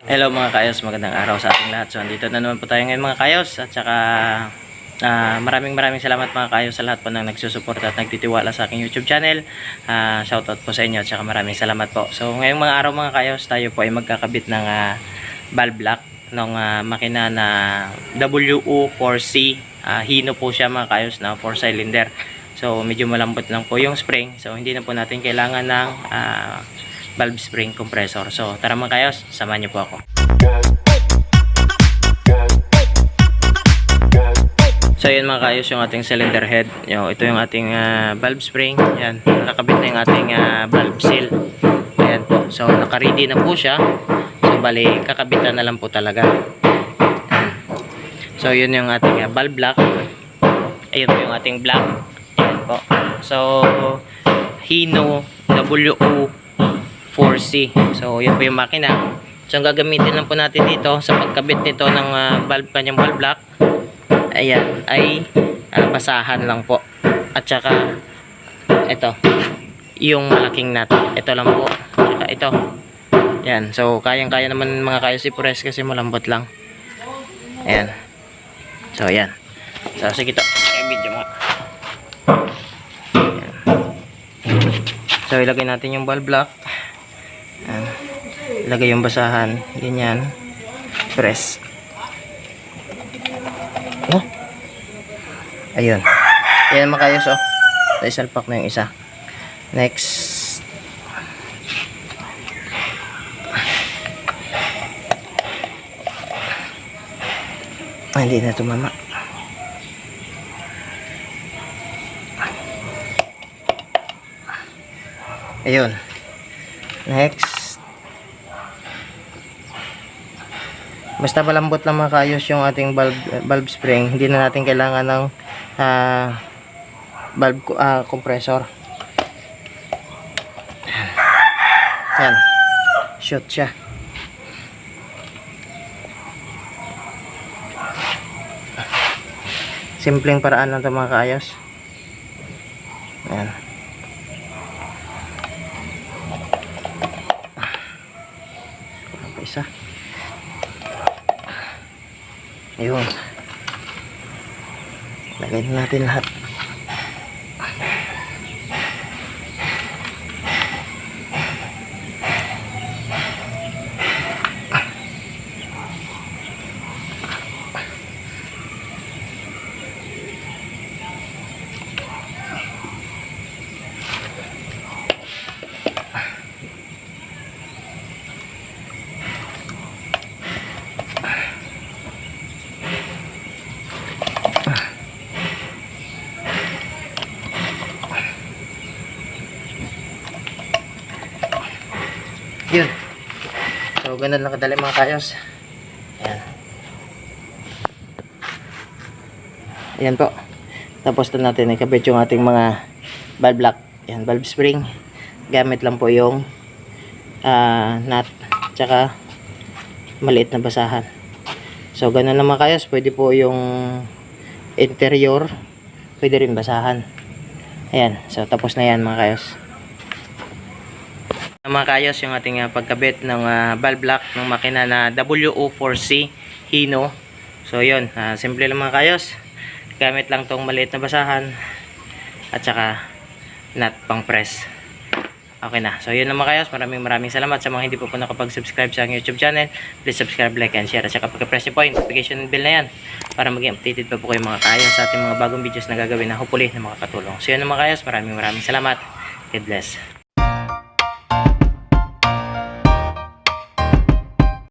Hello mga kayos, magandang araw sa ating lahat. So andito na naman po tayo ngayon mga kayos at saka ah, maraming maraming salamat mga kayos sa lahat po ng nagsusuporta at nagtitiwala sa aking YouTube channel. Ah, shoutout po sa inyo at saka maraming salamat po. So ngayong mga araw mga kayos, tayo po ay magkakabit ng ah, valve block ng ah, makina na WU4C. Ah, hino po siya mga kayos na 4 cylinder. So medyo malambot lang po yung spring. So hindi na po natin kailangan ng ah, valve spring compressor. So tara mga kayos, samahan niyo po ako. So yun mga kayos yung ating cylinder head. Yo, ito yung ating ah, valve spring. Yan, nakakabit na yung ating ah, valve seal. Ayan po. So naka-ready na po siya. So bali, kakabitan na lang po talaga. So yun yung ating ah, valve block. Ayun po yung ating block. Ayan po. So Hino WU4C. So yun po yung makina. So ang gagamitin lang po natin dito sa pagkabit nito ng ah, valve kanyang valve block ayan ay ah, basahan lang po. At saka ito yung malaking nut. Ito lang po. Saka ito. Yan so kayang kaya naman mga kayo si press kasi malambot lang. Ayan. So ayan. So sige to. Ay video mo. So ilagay natin yung valve block. Ilagay yung basahan ganyan press Oh. Ayun. Ayan mga kayos oh. So, isalpak na yung isa. Next. Ah, hindi na tumama. Ayun. Next. Basta malambot lang mga kayos yung ating bulb, bulb spring. Hindi na natin kailangan ng ah, bulb ah, compressor. Yan. Shoot siya. Simpleng paraan lang ito mga kaayos. Yan. Apa isa? Ayun. Lagay na natin lahat. Yun. So, ganun lang kadali mga kayos. Ayan. Ayan po. Tapos na natin ikabit yung ating mga valve block. Ayan, valve spring. Gamit lang po yung ah, nut. Tsaka maliit na basahan. So, ganun lang mga kayos. Pwede po yung interior. Pwede rin basahan. Ayan. So, tapos na yan mga kayos mga kayos yung ating ah, pagkabit ng ah, valve block ng makina na WO4C Hino. So yun ah, simple lang mga kayos. Gamit lang tong maliit na basahan at saka nut pang press. Okay na. So yun lang mga kayos. Maraming maraming salamat sa mga hindi po po nakapag-subscribe sa YouTube channel. Please subscribe, like, and share. At saka pagka-press nyo po notification bell na yan para maging updated pa po kayo mga kayos sa ating mga bagong videos na gagawin na hopefully na makakatulong. So yun lang mga kayos. Maraming maraming salamat. God bless